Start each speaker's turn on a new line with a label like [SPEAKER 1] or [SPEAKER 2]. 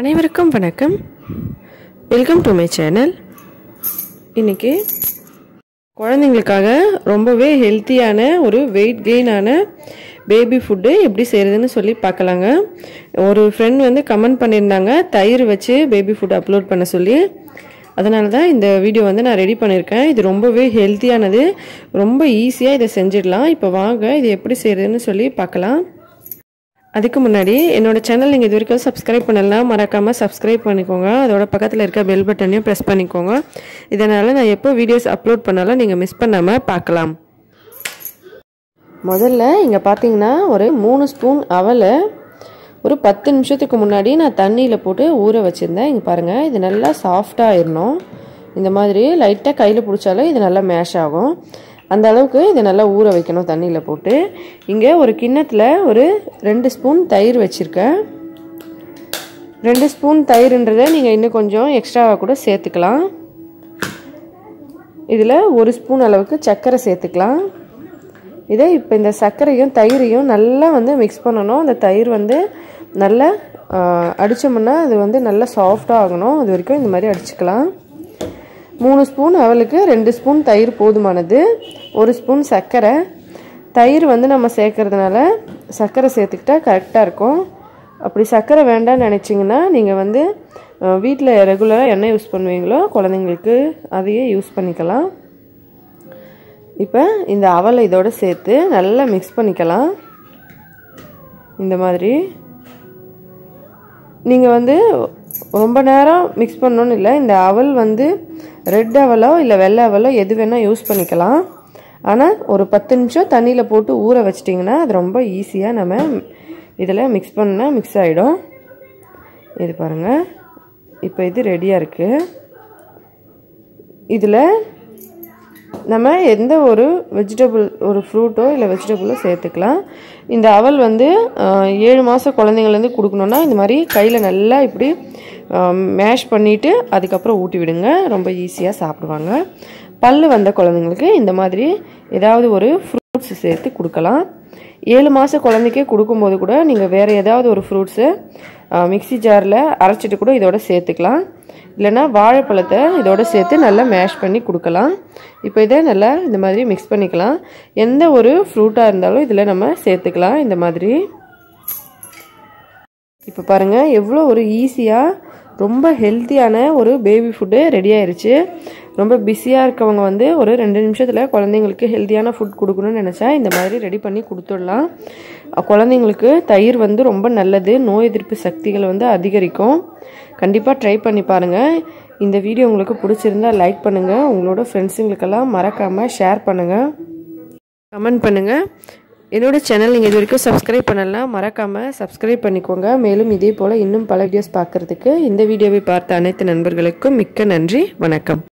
[SPEAKER 1] அனைவருக்கும் வணக்கம். Welcome to my channel இன்றைக்கி குழந்தைங்களுக்காக ரொம்பவே ஹெல்த்தியான ஒரு வெயிட் கெயினான பேபி ஃபுட்டு எப்படி செய்கிறதுன்னு சொல்லி பார்க்கலாங்க. ஒரு ஃப்ரெண்ட் வந்து கமெண்ட் பண்ணியிருந்தாங்க தயிர் வச்சு பேபி ஃபுட் அப்லோட் பண்ண சொல்லி. அதனால தான் இந்த வீடியோ வந்து நான் ரெடி பண்ணியிருக்கேன். இது ரொம்பவே ஹெல்த்தியானது ரொம்ப ஈஸியாக இதை செஞ்சிடலாம். இப்போ வாங்க இது எப்படி செய்கிறதுன்னு சொல்லி பார்க்கலாம். அதுக்கு முன்னாடி என்னோட சேனல் நீங்கள் இது வரைக்கும் சப்ஸ்கிரைப் பண்ணலாம் மறக்காமல் சப்ஸ்கிரைப் பண்ணிக்கோங்க. அதோட பக்கத்தில் இருக்க பெல் பட்டனையும் ப்ரெஸ் பண்ணிக்கோங்க. இதனால் நான் எப்போ வீடியோஸ் அப்லோட் பண்ணாலும் நீங்கள் மிஸ் பண்ணாமல் பார்க்கலாம். முதல்ல இங்கே பார்த்தீங்கன்னா ஒரு மூணு ஸ்பூன் அவலை ஒரு பத்து நிமிஷத்துக்கு முன்னாடி நான் தண்ணியில் போட்டு ஊற வச்சுருந்தேன். இங்கே பாருங்கள் இது நல்லா சாஃப்டாக ஆயிடணும் இந்த மாதிரி லைட்டாக கையில் பிடிச்சாலும் இது நல்லா மேஷ் ஆகும். அந்த அளவுக்கு இதை நல்லா ஊற வைக்கணும் தண்ணியில் போட்டு. இங்கே ஒரு கிண்ணத்தில் ஒரு ரெண்டு ஸ்பூன் தயிர் வச்சுருக்கேன். ரெண்டு ஸ்பூன் தயிர்ன்றதை நீங்கள் இன்னும் கொஞ்சம் எக்ஸ்ட்ராவாக கூட சேர்த்துக்கலாம். இதில் ஒரு ஸ்பூன் அளவுக்கு சர்க்கரை சேர்த்துக்கலாம். இதை இப்போ இந்த சர்க்கரையும் தயிரையும் நல்லா வந்து மிக்ஸ் பண்ணணும். அந்த தயிர் வந்து நல்லா அடித்தோம்னா அது வந்து நல்லா சாஃப்டாக ஆகணும். அது வரைக்கும் இந்த மாதிரி அடிச்சுக்கலாம். மூணு ஸ்பூன் அவளுக்கு ரெண்டு ஸ்பூன் தயிர் போதுமானது ஒரு ஸ்பூன் சர்க்கரை. தயிர் வந்து நம்ம சேர்க்கறதுனால சர்க்கரை சேர்த்துக்கிட்டா கரெக்டாக இருக்கும். அப்படி சர்க்கரை வேண்டாம்னு நினச்சிங்கன்னா நீங்கள் வந்து வீட்டில் ரெகுலராக என்ன யூஸ் பண்ணுவீங்களோ குழந்தைங்களுக்கு அதையே யூஸ் பண்ணிக்கலாம். இப்போ இந்த அவலை இதோடு சேர்த்து நல்லா மிக்ஸ் பண்ணிக்கலாம். இந்த மாதிரி. நீங்கள் வந்து ரொம்ப நேரம் மிக்ஸ் பண்ணணும்னு இல்லை. இந்த அவல் வந்து ரெட் அவலோ இல்லை வெள்ளை அவலோ எது வேணால் யூஸ் பண்ணிக்கலாம். ஆனால் ஒரு பத்து நிமிஷம் தண்ணியில் போட்டு ஊற வச்சிட்டிங்கன்னா அது ரொம்ப ஈஸியாக நம்ம இதில் மிக்ஸ் பண்ணால் மிக்ஸ் ஆகிடும் இது பாருங்கள் இப்போ இது ரெடியாக இருக்குது இதில் நம்ம எந்த ஒரு வெஜிடபிள் ஒரு ஃப்ரூட்டோ இல்லை வெஜிடபிளோ சேர்த்துக்கலாம். இந்த அவல் வந்து ஏழு மாதம் குழந்தைங்கள்லேருந்து கொடுக்கணுன்னா இந்த மாதிரி கையில் நல்லா இப்படி மேஷ் பண்ணிவிட்டு அதுக்கப்புறம் ஊட்டி விடுங்க. ரொம்ப ஈஸியாக சாப்பிடுவாங்க. பல் வந்த குழந்தைங்களுக்கு இந்த மாதிரி ஏதாவது ஒரு ஃப்ரூட்ஸ் சேர்த்து கொடுக்கலாம். ஏழு மாத குழந்தைக்கே கொடுக்கும்போது கூட நீங்கள் வேறு ஏதாவது ஒரு ஃப்ரூட்ஸு மிக்சி ஜாரில் அரைச்சிட்டு கூட இதோட சேர்த்துக்கலாம். இல்லைன்னா வாழைப்பழத்தை இதோட சேர்த்து நல்லா மேஷ் பண்ணி கொடுக்கலாம். இப்போ இதை நல்லா இந்த மாதிரி மிக்ஸ் பண்ணிக்கலாம். எந்த ஒரு ஃப்ரூட்டாக இருந்தாலும் இதில் நம்ம சேர்த்துக்கலாம். இந்த மாதிரி. இப்போ பாருங்கள் எவ்வளோ ஒரு ஈஸியாக ரொம்ப ஹெல்த்தியான ஒரு பேபி ஃபுட்டு ரெடி ஆயிடுச்சு ரொம்ப பிஸியாக இருக்கவங்க வந்து ஒரு ரெண்டு நிமிஷத்தில் குழந்தைங்களுக்கு ஹெல்த்தியான ஃபுட் கொடுக்கணும்னு நினச்சா இந்த மாதிரி ரெடி பண்ணி கொடுத்துடலாம். குழந்தைங்களுக்கு தயிர் வந்து ரொம்ப நல்லது. நோய் எதிர்ப்பு சக்திகளை வந்து அதிகரிக்கும். கண்டிப்பாக ட்ரை பண்ணி பாருங்கள் இந்த வீடியோ உங்களுக்கு பிடிச்சிருந்தா லைக் பண்ணுங்கள் உங்களோட ஃப்ரெண்ட்ஸுங்களுக்கெல்லாம் மறக்காமல் ஷேர் பண்ணுங்கள் கமெண்ட் பண்ணுங்கள் என்னோடய சேனல் நீங்கள் இது வரைக்கும் சப்ஸ்கிரைப் பண்ணலாம் மறக்காமல் சப்ஸ்கிரைப் பண்ணிக்கோங்க. மேலும் இதே போல் இன்னும் பல வீடியோஸ் பார்க்குறதுக்கு இந்த வீடியோவை பார்த்த அனைத்து நண்பர்களுக்கும் மிக்க நன்றி. வணக்கம்.